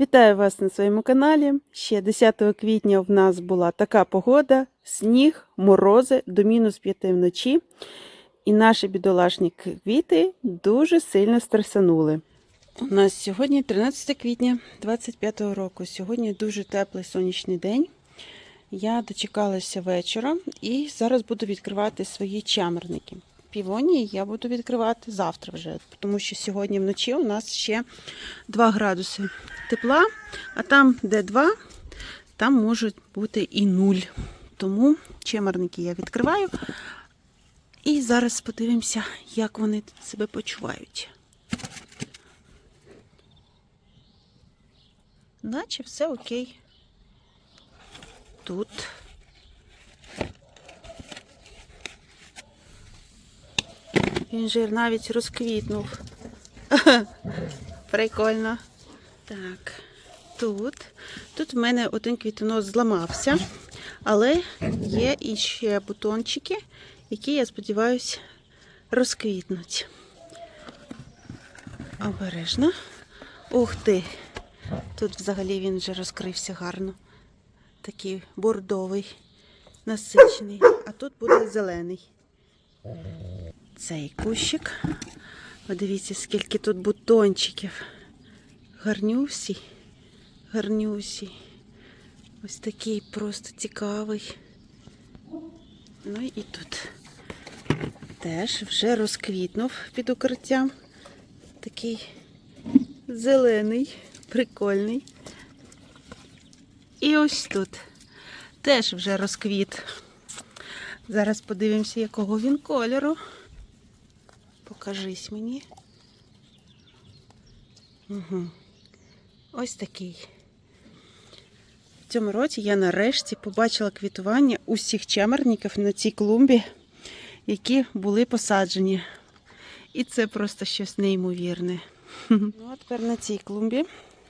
Вітаю вас на своєму каналі. Ще 10 квітня в нас була така погода: сніг, морози до мінус 5 вночі. І наші бідолашні квіти дуже сильно стресанули. У нас сьогодні 13 квітня 25 року. Сьогодні дуже теплий сонячний день. Я дочекалася вечора і зараз буду відкривати свої чамерники. Півонії я буду відкривати завтра вже, тому що сьогодні вночі у нас ще 2 градуси тепла, а там, де 2, там може бути і 0. Тому чемерники я відкриваю. І зараз подивимося, як вони себе почувають. Наче все окей. Тут. Же навіть розквітнув. Прикольно. Так, тут. Тут в мене один квітонос зламався, але є іще бутончики, які, я сподіваюся, розквітнуть. Обережно. Ух ти! Тут взагалі він вже розкрився гарно. Такий бордовий, насичений, а тут буде зелений. Цей кущик. Подивіться, скільки тут бутончиків. Гарнюсі, гарнюсі. Ось такий просто цікавий. Ну і тут теж вже розквітнув під укриттям. Такий зелений, прикольний. І ось тут теж вже розквіт. Зараз подивимося, якого він кольору. Покажись мені. Угу. Ось такий. В цьому році я нарешті побачила квітування усіх чемерників на цій клумбі, які були посаджені. І це просто щось неймовірне. Ну, а тепер на цій клумбі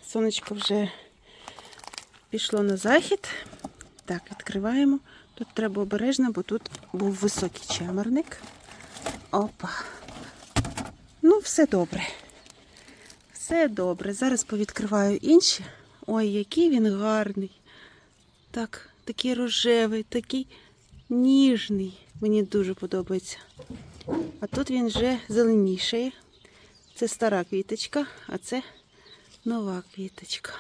сонечко вже пішло на захід. Так, відкриваємо. Тут треба обережно, бо тут був високий чемерник. Опа. Ну, все добре. Все добре. Зараз повідкриваю інші. Ой, який він гарний. Так, такий рожевий, такий ніжний. Мені дуже подобається. А тут він вже зеленішає. Це стара квіточка, а це нова квіточка.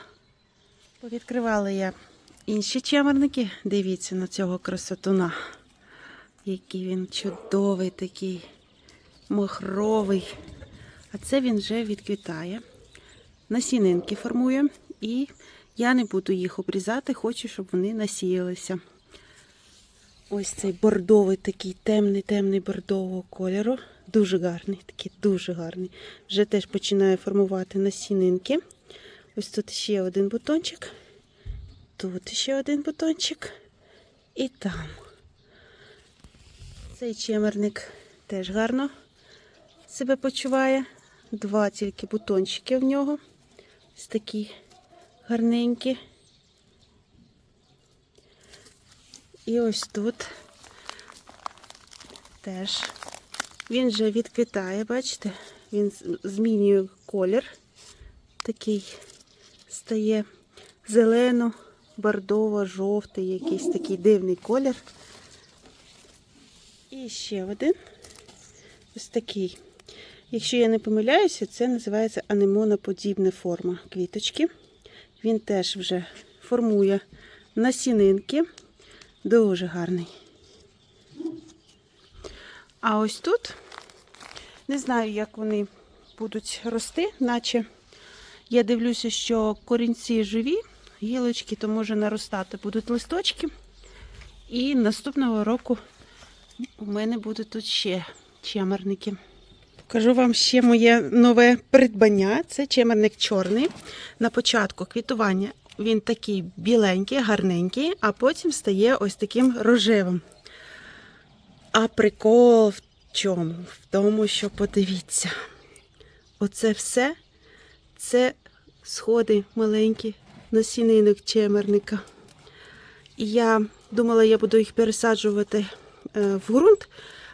Повідкривала я інші чемерники. Дивіться на цього красотуна. Який він чудовий такий, махровий. А це він вже відквітає. Насінинки формує. І я не буду їх обрізати, хочу, щоб вони насіялися. Ось цей бордовий такий темний, темний бордового кольору. Дуже гарний, такий дуже гарний. Вже теж починає формувати насінинки. Ось тут ще один бутончик. Тут ще один бутончик. І там. Цей чемерник теж гарно себе почуває. Два тільки бутончики в нього. Ось такі гарненькі. І ось тут теж він вже відквітає, бачите? Він змінює колір. Такий стає зелено, бордово, жовтий, якийсь такий дивний колір. І ще один ось такий. Якщо я не помиляюся, це називається анемоноподібна форма квіточки. Він теж вже формує насінинки. Дуже гарний. А ось тут, не знаю, як вони будуть рости, наче я дивлюся, що корінці живі, гілочки, то може наростати будуть листочки. І наступного року у мене будуть тут ще чемерники. Покажу вам ще моє нове придбання. Це чемерник чорний. На початку квітування він такий біленький, гарненький, а потім стає ось таким рожевим. А прикол в чому? В тому, що подивіться, оце все це сходи маленькі насінинок чемерника. І я думала, я буду їх пересаджувати е, в ґрунт,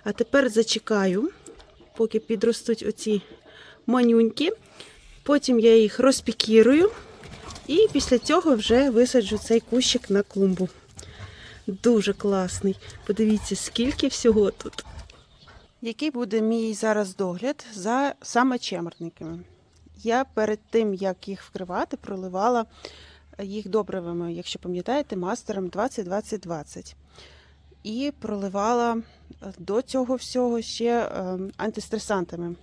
а тепер зачекаю, поки підростуть оці манюньки. Потім я їх розпікірую І після цього вже висаджу цей кущик на клумбу. Дуже класний. Подивіться, скільки всього тут. Який буде мій зараз догляд за саме чемерниками? Я перед тим, як їх вкривати, проливала їх добривами, якщо пам'ятаєте, мастером 20-20-20. І проливала е, до цього всього ще е, антистресантами.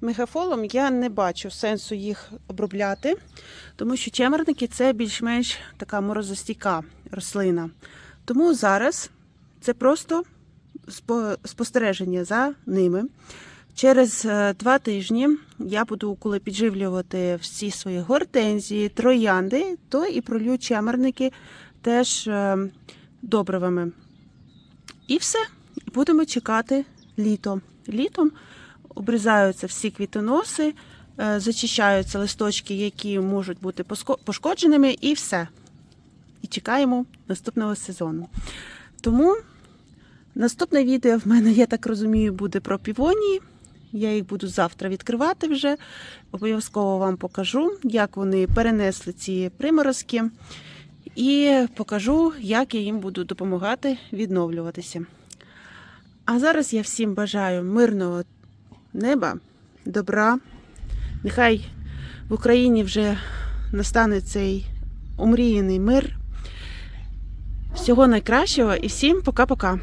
Мегафолом я не бачу сенсу їх обробляти, тому що чемерники це більш-менш така морозостійка рослина. Тому зараз це просто спостереження за ними. Через е, два тижні я буду, коли підживлювати всі свої гортензії, троянди, то і пролью чемерники теж добривами. І все. Будемо чекати літо. Літом обрізаються всі квітоноси, е, зачищаються листочки, які можуть бути пошкодженими, і все. І чекаємо наступного сезону. Тому наступне відео в мене, я так розумію, буде про півонії. Я їх буду завтра відкривати вже. Обов'язково вам покажу, як вони перенесли ці приморозки. І покажу, як я їм буду допомагати відновлюватися. А зараз я всім бажаю мирного неба, добра. Нехай в Україні вже настане цей омріяний мир. Всього найкращого і всім пока-пока.